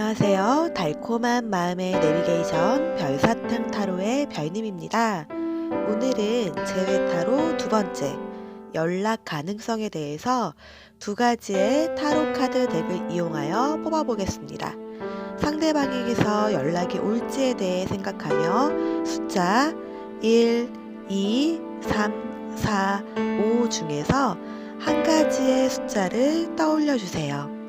안녕하세요. 달콤한 마음의 내비게이션 별사탕 타로의 별님입니다. 오늘은 제외 타로 두 번째 연락 가능성에 대해서 두 가지의 타로 카드 덱을 이용하여 뽑아보겠습니다. 상대방에게서 연락이 올지에 대해 생각하며 숫자 1, 2, 3, 4, 5 중에서 한 가지의 숫자를 떠올려 주세요.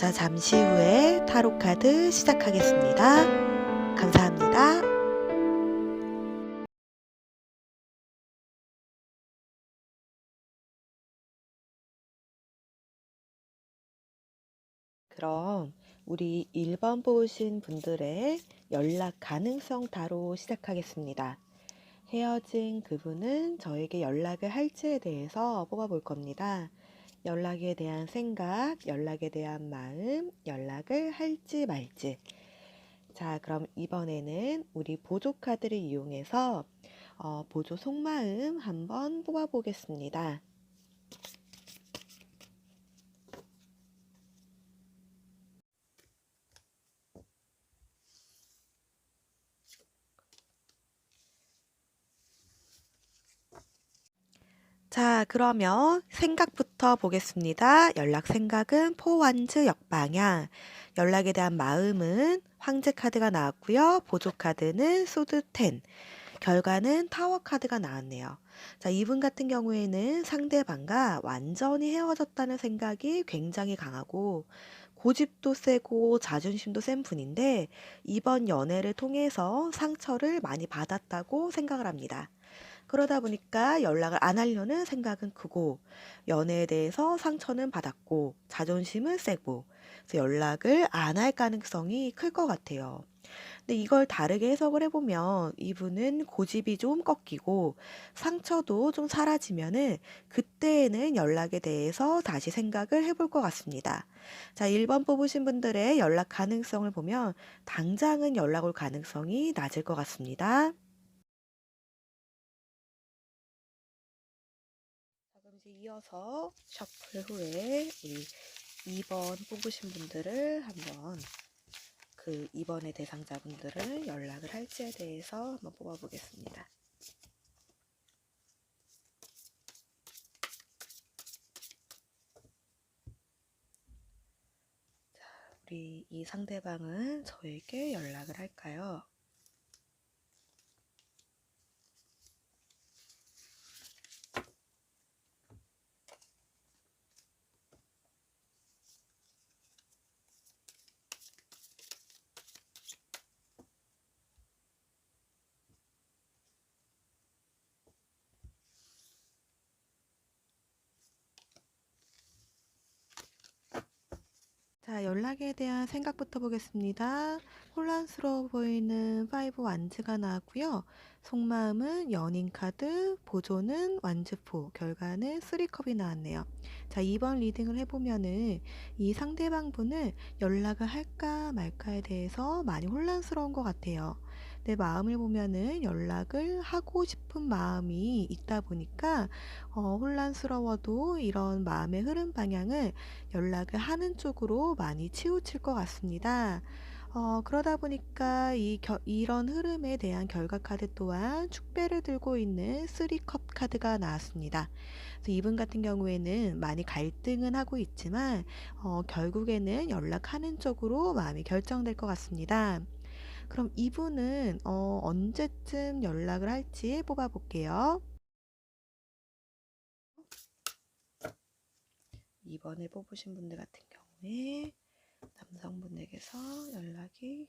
자, 잠시 후에 타로 카드 시작하겠습니다. 감사합니다. 그럼 우리 1번 뽑으신 분들의 연락 가능성 타로 시작하겠습니다. 헤어진 그분은 저에게 연락을 할지에 대해서 뽑아볼 겁니다. 연락에 대한 생각, 연락에 대한 마음, 연락을 할지 말지. 자, 그럼 이번에는 우리 보조 카드를 이용해서 어, 보조 속마음 한번 뽑아보겠습니다. 자, 그러면 생각부터 보겠습니다. 연락 생각은 포완즈 역방향. 연락에 대한 마음은 황제 카드가 나왔고요. 보조 카드는 소드 10. 결과는 타워 카드가 나왔네요. 자, 이분 같은 경우에는 상대방과 완전히 헤어졌다는 생각이 굉장히 강하고 고집도 세고 자존심도 센 분인데 이번 연애를 통해서 상처를 많이 받았다고 생각을 합니다. 그러다 보니까 연락을 안 하려는 생각은 크고 연애에 대해서 상처는 받았고 자존심은 세고 그래서 연락을 안 할 가능성이 클 것 같아요. 근데 이걸 다르게 해석을 해보면 이분은 고집이 좀 꺾이고 상처도 좀 사라지면은 그때에는 연락에 대해서 다시 생각을 해볼 것 같습니다. 자, 1번 뽑으신 분들의 연락 가능성을 보면 당장은 연락 올 가능성이 낮을 것 같습니다. 이어서 셔플 후에 우리 2번 뽑으신 분들을 한번 그 2번의 대상자분들을 연락을 할지에 대해서 한번 뽑아보겠습니다. 자, 우리 이 상대방은 저에게 연락을 할까요? 자, 연락에 대한 생각부터 보겠습니다. 혼란스러워 보이는 5 완즈가 나왔고요. 속마음은 연인 카드, 보조는 완즈포, 결과는 3컵이 나왔네요. 자, 2번 리딩을 해보면은 이 상대방 분은 연락을 할까 말까에 대해서 많이 혼란스러운 것 같아요. 내 마음을 보면은 연락을 하고 싶은 마음이 있다 보니까 어, 혼란스러워도 이런 마음의 흐름 방향을 연락을 하는 쪽으로 많이 치우칠 것 같습니다. 어, 그러다 보니까 이 겨, 이런 흐름에 대한 결과 카드 또한 축배를 들고 있는 3컵 카드가 나왔습니다. 그래서 이분 같은 경우에는 많이 갈등은 하고 있지만 어, 결국에는 연락하는 쪽으로 마음이 결정될 것 같습니다. 그럼 이분은 어, 언제쯤 연락을 할지 뽑아볼게요. 이번에 뽑으신 분들 같은 경우에 남성분에게서 연락이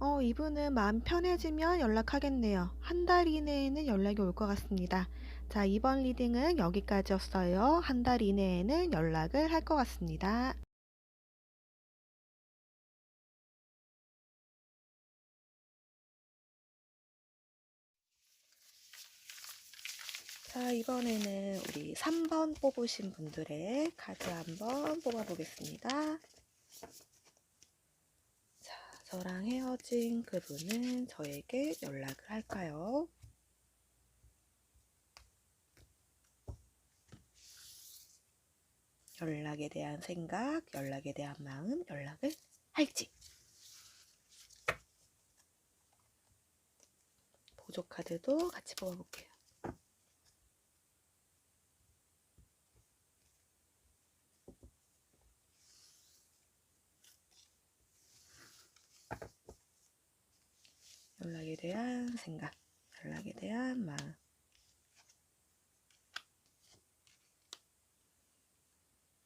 어, 이분은 마음 편해지면 연락하겠네요. 한 달 이내에는 연락이 올 것 같습니다. 자, 이번 리딩은 여기까지였어요. 한 달 이내에는 연락을 할 것 같습니다. 자, 이번에는 우리 3번 뽑으신 분들의 카드 한번 뽑아보겠습니다. 자, 저랑 헤어진 그분은 저에게 연락을 할까요? 연락에 대한 생각, 연락에 대한 마음, 연락을 할지. 보조 카드도 같이 뽑아볼게요. 연락에 대한 생각, 연락에 대한 마음.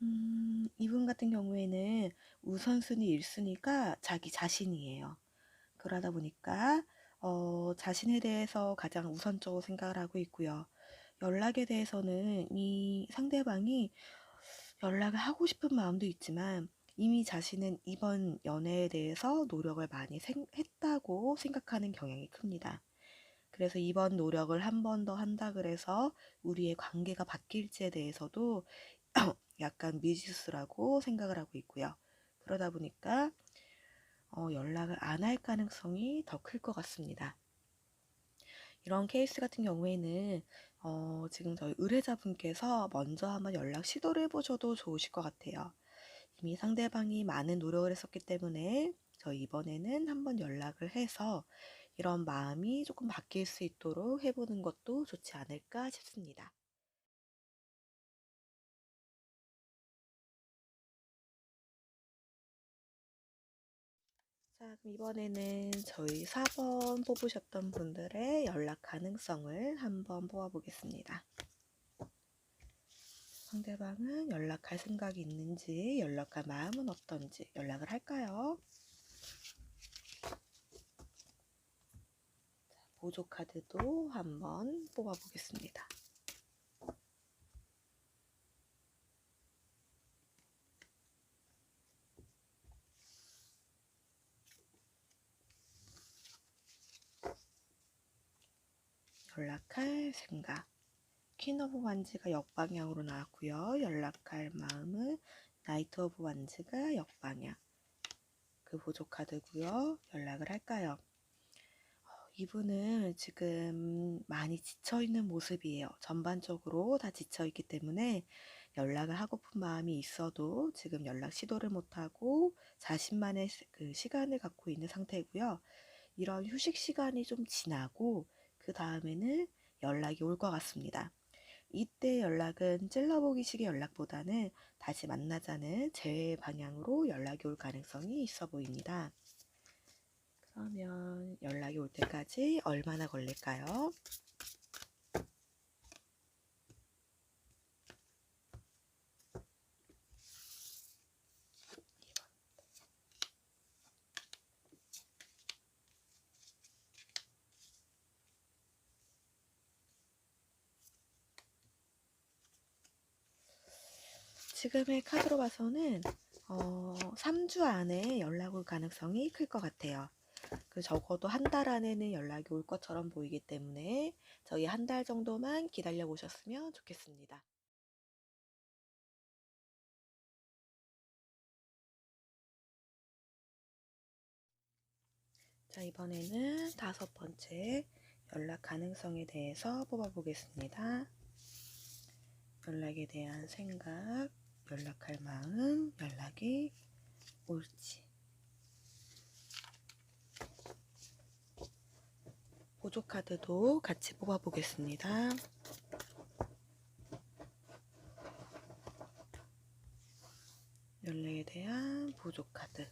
음, 이분 같은 경우에는 우선순위 1순위가 자기 자신이에요. 그러다 보니까 어, 자신에 대해서 가장 우선적으로 생각을 하고 있고요. 연락에 대해서는 이 상대방이 연락을 하고 싶은 마음도 있지만 이미 자신은 이번 연애에 대해서 노력을 많이 생, 했다고 생각하는 경향이 큽니다. 그래서 이번 노력을 한 번 더 한다 그래서 우리의 관계가 바뀔지에 대해서도 약간 미지수라고 생각을 하고 있고요. 그러다 보니까 어, 연락을 안 할 가능성이 더 클 것 같습니다. 이런 케이스 같은 경우에는 어, 지금 저희 의뢰자분께서 먼저 한번 연락 시도를 해보셔도 좋으실 것 같아요. 이미 상대방이 많은 노력을 했었기 때문에 저희 이번에는 한번 연락을 해서 이런 마음이 조금 바뀔 수 있도록 해보는 것도 좋지 않을까 싶습니다. 자, 그럼 이번에는 저희 4번 뽑으셨던 분들의 연락 가능성을 한번 뽑아보겠습니다. 상대방은 연락할 생각이 있는지, 연락할 마음은 어떤지, 연락을 할까요? 자, 보조 카드도 한번 뽑아보겠습니다. 연락할 생각. 퀸 오브 완즈가 역방향으로 나왔고요. 연락할 마음은 나이트 오브 완즈가 역방향. 그 보조 카드고요. 연락을 할까요? 어, 이분은 지금 많이 지쳐있는 모습이에요. 전반적으로 다 지쳐있기 때문에 연락을 하고픈 마음이 있어도 지금 연락 시도를 못하고 자신만의 그 시간을 갖고 있는 상태고요. 이런 휴식 시간이 좀 지나고 그 다음에는 연락이 올 것 같습니다. 이때 연락은 찔러보기식의 연락보다는 다시 만나자는 제 방향으로 연락이 올 가능성이 있어 보입니다. 그러면 연락이 올 때까지 얼마나 걸릴까요? 지금의 카드로 봐서는 어, 3주 안에 연락 올 가능성이 클 것 같아요. 그 적어도 한 달 안에는 연락이 올 것처럼 보이기 때문에 저희 한 달 정도만 기다려 보셨으면 좋겠습니다. 자, 이번에는 다섯 번째 연락 가능성에 대해서 뽑아 보겠습니다. 연락에 대한 생각, 연락할 마음, 연락이 올지. 보조 카드도 같이 뽑아보겠습니다. 연락에 대한 보조 카드.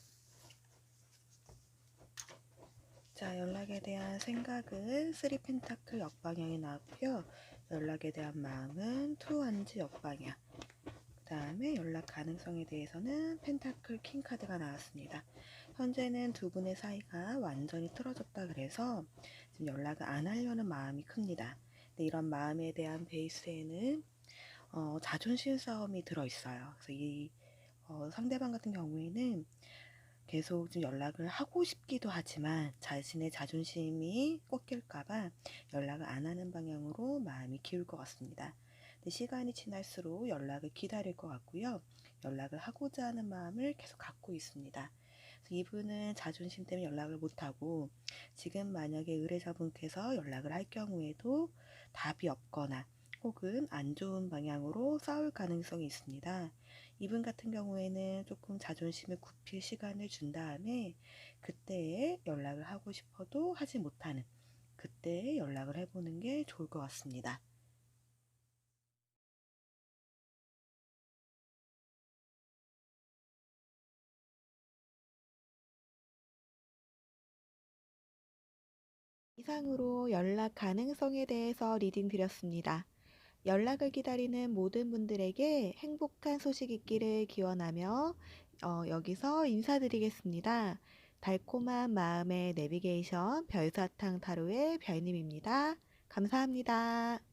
자, 연락에 대한 생각은 3 펜타클 역방향이 나왔고요. 연락에 대한 마음은 2 한지 역방향. 그 다음에 연락 가능성에 대해서는 펜타클 킹 카드가 나왔습니다. 현재는 두 분의 사이가 완전히 틀어졌다 그래서 지금 연락을 안 하려는 마음이 큽니다. 근데 이런 마음에 대한 베이스에는 어, 자존심 싸움이 들어있어요. 그래서 이 어, 상대방 같은 경우에는 계속 좀 연락을 하고 싶기도 하지만 자신의 자존심이 꺾일까봐 연락을 안 하는 방향으로 마음이 기울 것 같습니다. 근데 시간이 지날수록 연락을 기다릴 것 같고요. 연락을 하고자 하는 마음을 계속 갖고 있습니다. 이분은 자존심 때문에 연락을 못하고 지금 만약에 의뢰자분께서 연락을 할 경우에도 답이 없거나 혹은 안 좋은 방향으로 싸울 가능성이 있습니다. 이분 같은 경우에는 조금 자존심을 굽힐 시간을 준 다음에 그때에 연락을 하고 싶어도 하지 못하는 그때 연락을 해보는 게 좋을 것 같습니다. 이상으로 연락 가능성에 대해서 리딩 드렸습니다. 연락을 기다리는 모든 분들에게 행복한 소식 있기를 기원하며 어, 여기서 인사드리겠습니다. 달콤한 마음의 내비게이션 별사탕 타로의 별님입니다. 감사합니다.